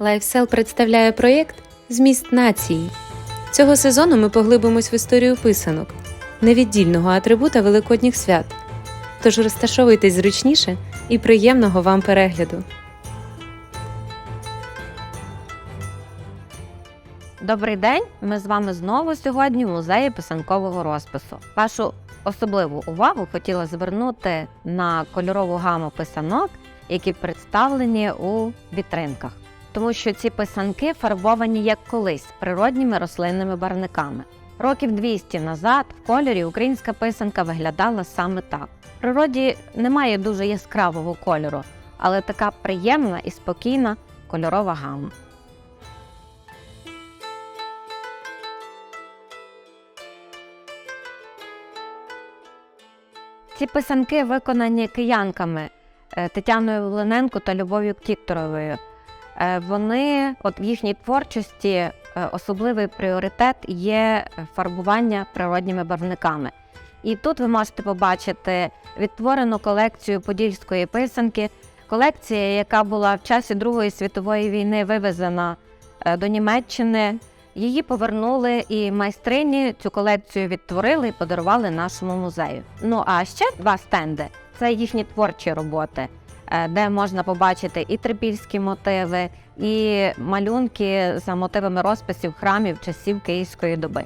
LifeSell представляє проєкт Зміст нації. Цього сезону ми поглибимось в історію писанок, невіддільного атрибута великодніх свят. Тож розташовуйтесь зручніше і приємного вам перегляду. Добрий день! Ми з вами знову сьогодні в музеї писанкового розпису. Вашу особливу увагу хотіла звернути на кольорову гаму писанок, які представлені у вітринках, тому що ці писанки фарбовані як колись природніми рослинними барвниками. Років 200 назад в кольорі українська писанка виглядала саме так. В природі немає дуже яскравого кольору, але така приємна і спокійна кольорова гама. Ці писанки виконані киянками е, Тетяною Волиненко та Любов'ю Кікторовою. Е, Вони, от в їхній творчості, е, особливий пріоритет є фарбування природніми барвниками. І тут ви можете побачити відтворену колекцію подільської писанки, колекція, яка була в часі Другої світової війни вивезена е, до Німеччини. Її повернули і майстрині цю колекцію відтворили і подарували нашому музею. Ну а ще два стенди це їхні творчі роботи, де можна побачити і трипільські мотиви, і малюнки за мотивами розписів храмів часів Київської доби.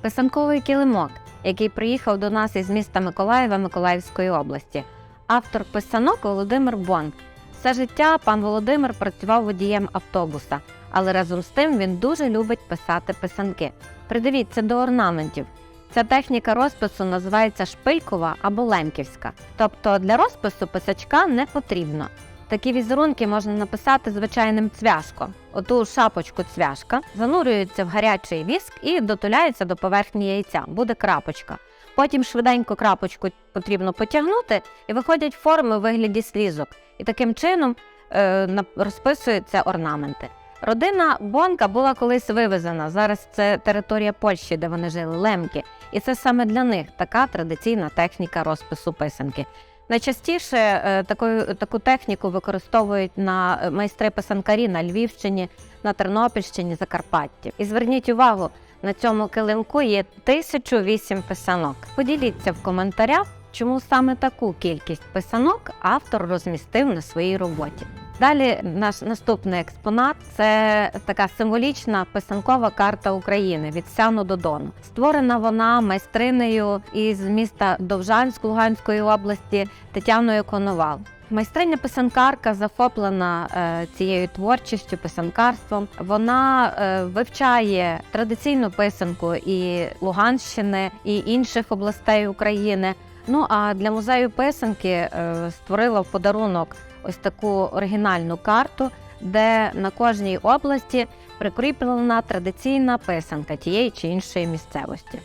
Писанковий килимок, який приїхав до нас із міста Миколаєва Миколаївської області. Автор писанок Володимир Бонк. Все життя пан Володимир працював водієм автобуса, але разом з тим він дуже любить писати писанки. Придивіться до орнаментів. Ця техніка розпису називається шпилькова або лемківська. Тобто для розпису писачка не потрібно. Такі візерунки можна написати звичайним цвяшком. Оту шапочку цвяшка занурюється в гарячий віск і дотуляється до поверхні яйця. Буде крапочка. Потім швиденько крапочку потрібно потягнути і виходять форми у вигляді слізок. І таким чином е, розписуються орнаменти. Родина Бонка була колись вивезена. Зараз це територія Польщі, де вони жили, лемки. І це саме для них така традиційна техніка розпису писанки. Найчастіше е, таку, таку техніку використовують на е, майстри писанкарі на Львівщині, на Тернопільщині, Закарпатті. І зверніть увагу, на цьому килимку є 1008 писанок. Поділіться в коментарях, чому саме таку кількість писанок автор розмістив на своїй роботі. Далі наш наступний експонат це така символічна писанкова карта України від Сяну до Дону. Створена вона майстринею із міста Довжанськ Луганської області Тетяною Коновал. Майстриня писанкарка захоплена е, цією творчістю, писанкарством. Вона е, вивчає традиційну писанку і Луганщини, і інших областей України. Ну а для музею писанки е, створила в подарунок ось таку оригінальну карту, де на кожній області прикріплена традиційна писанка тієї чи іншої місцевості.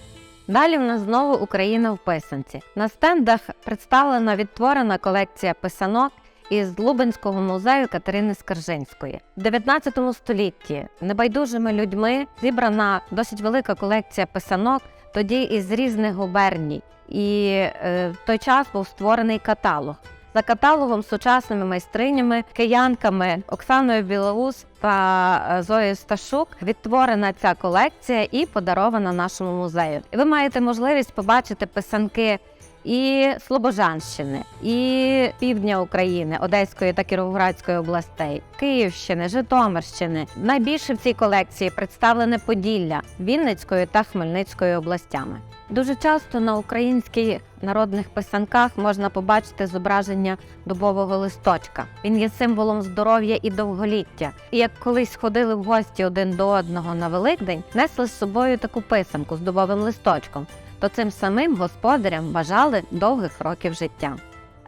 Далі в нас знову Україна в писанці. На стендах представлена відтворена колекція писанок із Лубенського музею Катерини Скаржинської. В 19 столітті небайдужими людьми зібрана досить велика колекція писанок, тоді із різних губерній. І е, в той час був створений каталог. За каталогом сучасними майстринями, киянками Оксаною Білоус та е, Зоєю Сташук відтворена ця колекція і подарована нашому музею. Ви маєте можливість побачити писанки і Слобожанщини, і півдня України, Одеської та Кіровоградської областей, Київщини, Житомирщини. Найбільше в цій колекції представлене Поділля Вінницької та Хмельницької областями. Дуже часто на українських народних писанках можна побачити зображення дубового листочка. Він є символом здоров'я і довголіття. І як колись ходили в гості один до одного на Великдень, несли з собою таку писанку з дубовим листочком, то цим самим господарям бажали довгих років життя.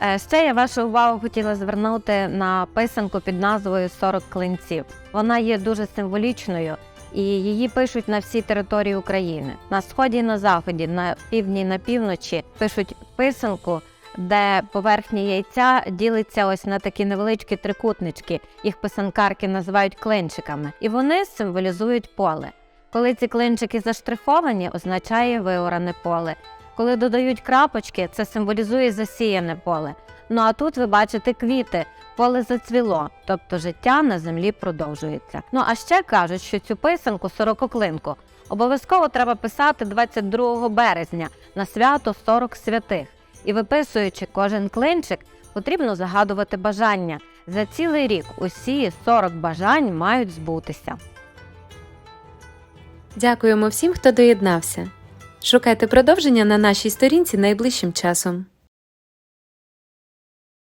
Е, Ще я вашу увагу хотіла звернути на писанку під назвою «40 клинців. Вона є дуже символічною і її пишуть на всій території України. На сході і на заході, на півдні і на півночі пишуть писанку, де поверхня яйця ділиться ось на такі невеличкі трикутнички. Їх писанкарки називають клинчиками, і вони символізують поле. Коли ці клинчики заштриховані, означає виоране поле. Коли додають крапочки, це символізує засіяне поле. Ну а тут ви бачите квіти, поле зацвіло, тобто життя на землі продовжується. Ну а ще кажуть, що цю писанку сорококлинку обов'язково треба писати 22 березня на свято 40 святих. І виписуючи кожен клинчик, потрібно загадувати бажання. За цілий рік усі 40 бажань мають збутися. Дякуємо всім, хто доєднався. Шукайте продовження на нашій сторінці найближчим часом.